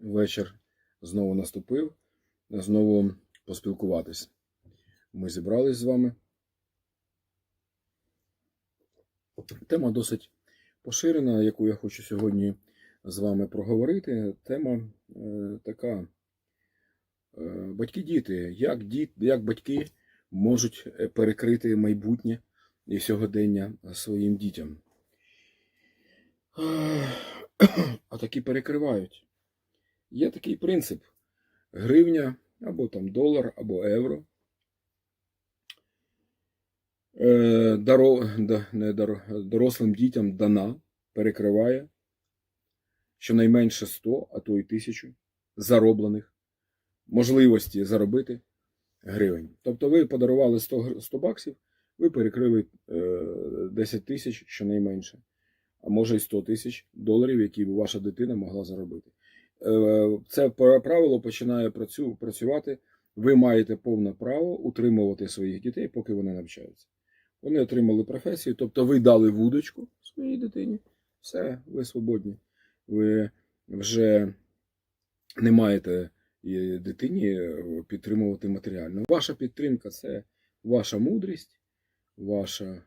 вечір знову наступив, знову поспілкуватись. Ми зібрались з вами. Тема досить поширена, яку я хочу сьогодні з вами проговорити. Тема е, така: е, батьки-діти. Як, діт, як батьки можуть е, перекрити майбутнє і сьогодення своїм дітям? А такі перекривають. Є такий принцип: гривня або там долар, або євро. Е, Даро, да, не даро- дорослим дітям дана перекриває щонайменше 100, а то й 1000 зароблених можливості заробити гривень. Тобто ви подарували 100, 100 баксів, ви перекрили е, 10 тисяч щонайменше, а може й 100 тисяч доларів, які б ваша дитина могла заробити. Е, Це правило починає працювати. Ви маєте повне право утримувати своїх дітей, поки вони навчаються. Вони отримали професію, тобто ви дали вудочку своїй дитині. Все, ви свободні. Ви вже не маєте дитині е, підтримувати матеріально. Ваша підтримка це ваша мудрість, ваша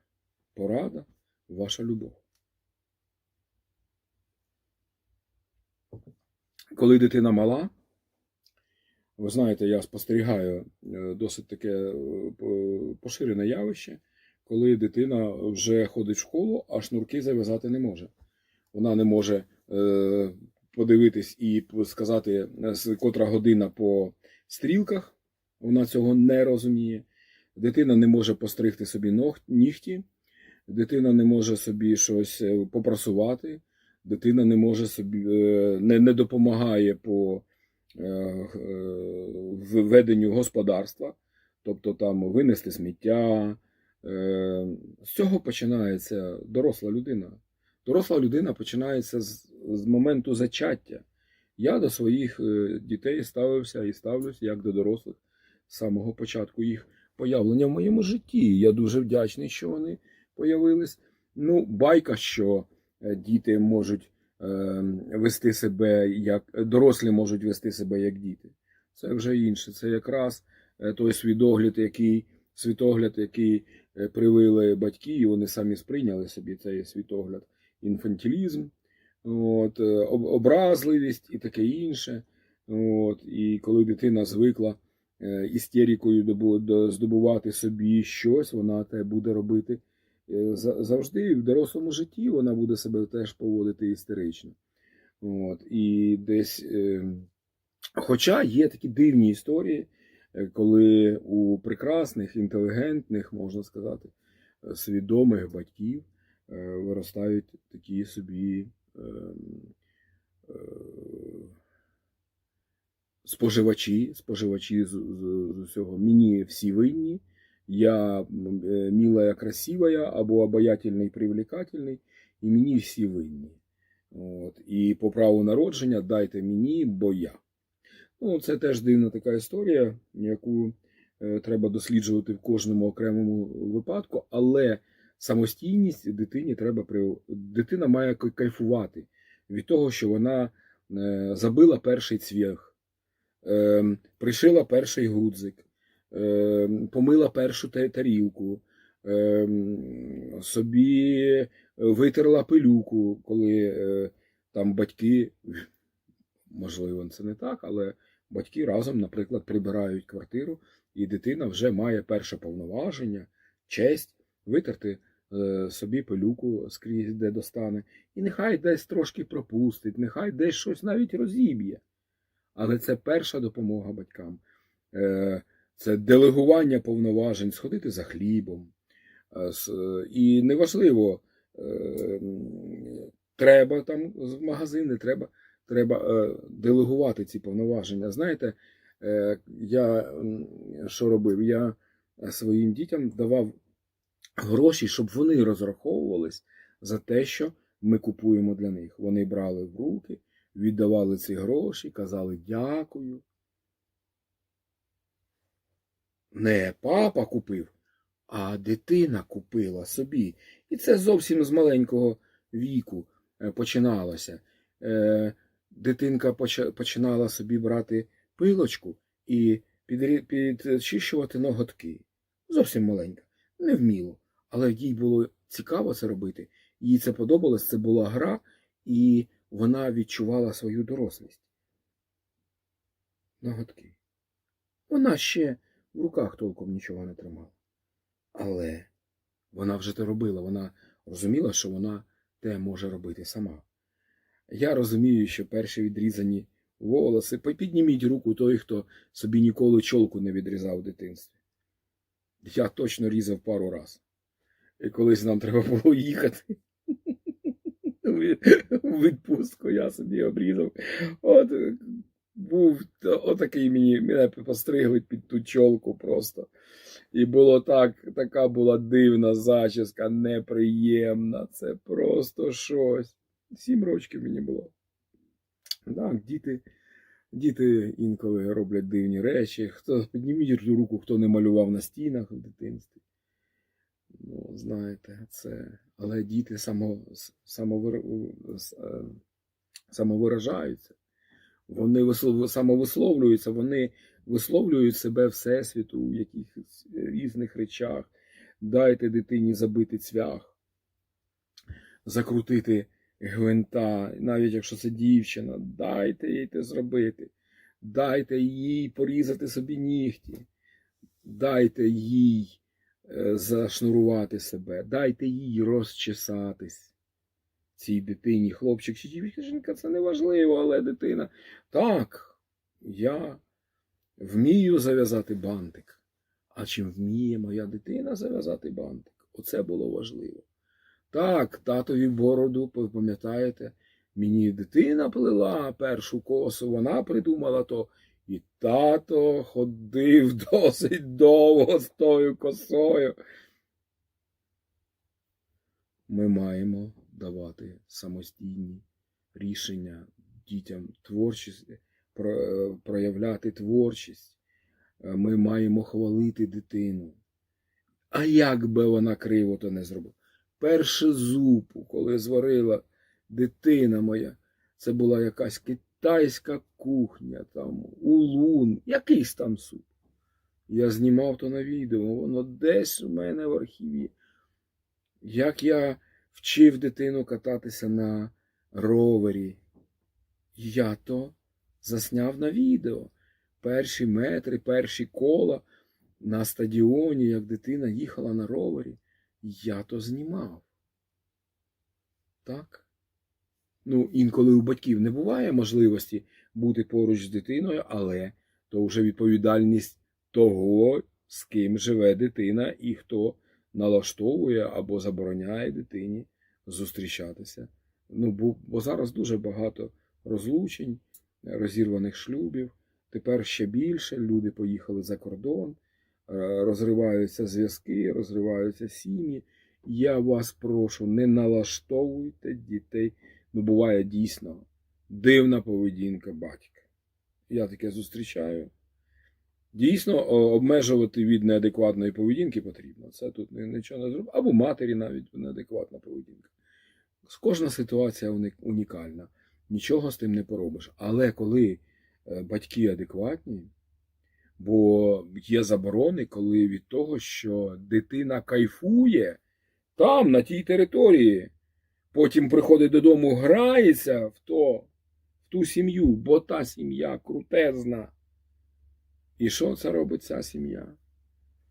порада, ваша любов. Коли дитина мала, ви знаєте, я спостерігаю е, досить таке е, поширене явище, коли дитина вже ходить в школу, а шнурки зав'язати не може. Вона не може е, подивитись і сказати, котра година по стрілках, вона цього не розуміє. Дитина не може постригти собі нігті, дитина не може собі щось попрасувати, дитина не може собі е, не, не допомагає по е, е, веденню господарства, тобто там винести сміття. З цього починається доросла людина. Доросла людина починається з, з моменту зачаття. Я до своїх дітей ставився і ставлюсь як до дорослих з самого початку їх появлення в моєму житті. Я дуже вдячний, що вони появились. Ну, байка, що діти можуть е, вести себе як дорослі можуть вести себе як діти. Це вже інше. Це якраз е, той свідогляд, який світогляд, який е, привили батьки, і вони самі сприйняли собі цей світогляд, інфантилізм, от, е, образливість і таке інше. От, і коли дитина звикла е, істерикою здобувати собі щось, вона те буде робити е, завжди в дорослому житті вона буде себе теж поводити істерично. От, і десь, е, хоча є такі дивні історії, е, коли у прекрасних, інтелігентних, можна сказати, е, свідомих батьків е, виростають такі собі е, е, споживачі, споживачі з, з, з усього. Мені всі винні. Я е, милая, красивая, або обаятельний, привлекательний, і мені всі винні. От. І по праву народження дайте мені, бо я. Ну, це теж дивна така історія, яку е, треба досліджувати в кожному окремому випадку, але самостійність дитині треба дитина має кайфувати від того, що вона е, забила перший цвях, е, пришила перший гудзик, помила першу та- тарілку, е, собі витерла пилюку, коли е, там батьки, можливо, це не так, але батьки разом, наприклад, прибирають квартиру, і дитина вже має перше повноваження, честь витерти е, собі пилюку скрізь, де достане. І нехай десь трошки пропустить, нехай десь щось навіть розіб'є. Але це перша допомога батькам. Це делегування повноважень, сходити за хлібом. Е, е, І неважливо, е, треба там в магазин, не треба. Треба делегувати ці повноваження. Знаєте, я що робив? Я своїм дітям давав гроші, щоб вони розраховувались за те, що ми купуємо для них. Вони брали в руки, віддавали ці гроші, казали дякую. Не папа купив, а дитина купила собі. І це зовсім з маленького віку е, починалося. Е, дитинка починала собі брати пилочку і підчищувати ноготки. Зовсім маленька, не вміло. Але їй було цікаво це робити. Їй це подобалось, це була гра, і вона відчувала свою дорослість. Ноготки. Вона ще в руках толком нічого не тримала. Але вона вже те робила, вона розуміла, що вона те може робити сама. Я розумію, що перші відрізані волоси, підніміть руку той, хто собі ніколи чолку не відрізав в дитинстві. Я точно різав пару раз. І колись нам треба було їхати у відпустку, я собі обрізав. От був отакий мені, мене постригли під ту чолку просто. І було так, така була дивна зачіска, неприємна. Це просто щось. Сім років мені було. Так, діти, діти інколи роблять дивні речі. Хто підніміть руку, хто не малював на стінах в дитинстві. Ну, знаєте, це. Але діти само, самовир... е, самовиражаються. Вони вислов... самовисловлюються, вони висловлюють себе Всесвіту у якихось різних речах. Дайте дитині забити цвях, закрутити гвинта, навіть якщо це дівчина, дайте їй це зробити. Дайте їй порізати собі нігті, дайте їй е, зашнурувати себе, дайте їй розчесатись. Цій дитині, хлопчик чи дівчинка, це не важливо, але дитина. Так, я вмію зав'язати бантик. А чи вміє моя дитина зав'язати бантик? Оце було важливо. Так, татові бороду, пам'ятаєте, мені дитина плела першу косу, вона придумала то. І тато ходив досить довго з тою косою. Ми маємо давати самостійні рішення дітям творчість, проявляти творчість. Е, Ми маємо хвалити дитину. А як би вона криво то не зробила? Перше зупу, коли зварила дитина моя, це була якась китайська кухня, там, улун, якийсь там суп. Я знімав то на відео, воно десь у мене в архіві. Як я вчив дитину кататися на ровері, я то засняв на відео. Перші метри, перші кола на стадіоні, як дитина їхала на ровері, я то знімав. Так? Ну, інколи у батьків не буває можливості бути поруч з дитиною, але то вже відповідальність того, з ким живе дитина, і хто налаштовує або забороняє дитині зустрічатися. Ну, бо, бо зараз дуже багато розлучень, розірваних шлюбів. Тепер ще більше люди поїхали за кордон, е, розриваються зв'язки, розриваються сім'ї. Я вас прошу, не налаштовуйте дітей. Ну, буває дійсно дивна поведінка батька. Я таке зустрічаю. Дійсно, обмежувати від неадекватної поведінки потрібно. Це тут нічого не зробити. Або матері навіть неадекватна поведінка. Кожна ситуація унікальна. Нічого з тим не поробиш. Але коли е, батьки адекватні, бо є заборони, коли від того, що дитина кайфує там, на тій території, потім приходить додому, грається в, то, в ту сім'ю, бо та сім'я крутезна. І що це робить ця сім'я?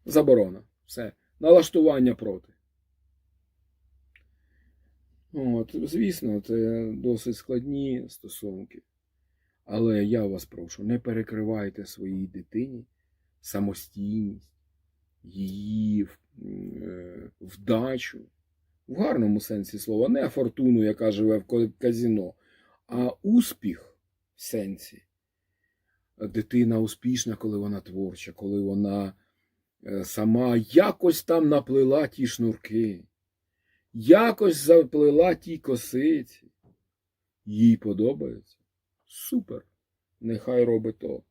Заборона. Все. Налаштування проти. От, звісно, це досить складні стосунки. Але я вас прошу, не перекривайте своїй дитині самостійність, її е, вдачу, в гарному сенсі слова, не фортуну, яка живе в казіно, а успіх в сенсі. Дитина успішна, коли вона творча, коли вона е, сама якось там наплела ті шнурки, якось заплела ті косиці. Їй подобається. Супер. Нехай робить то.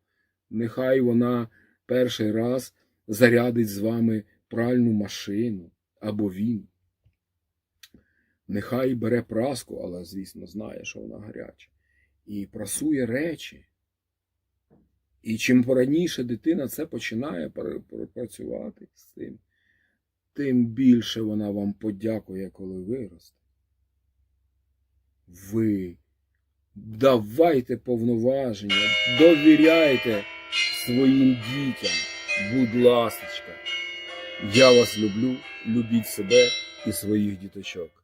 Нехай вона перший раз зарядить з вами пральну машину або він. Нехай бере праску, але, звісно, знає, що вона гаряча. і прасує речі. І чим пораніше дитина це починає пр- пр- працювати з цим, тим більше вона вам подякує, коли виросте. Ви давайте повноваження, довіряйте своїм дітям. Будь ласочка. Я вас люблю, любіть себе і своїх діточок.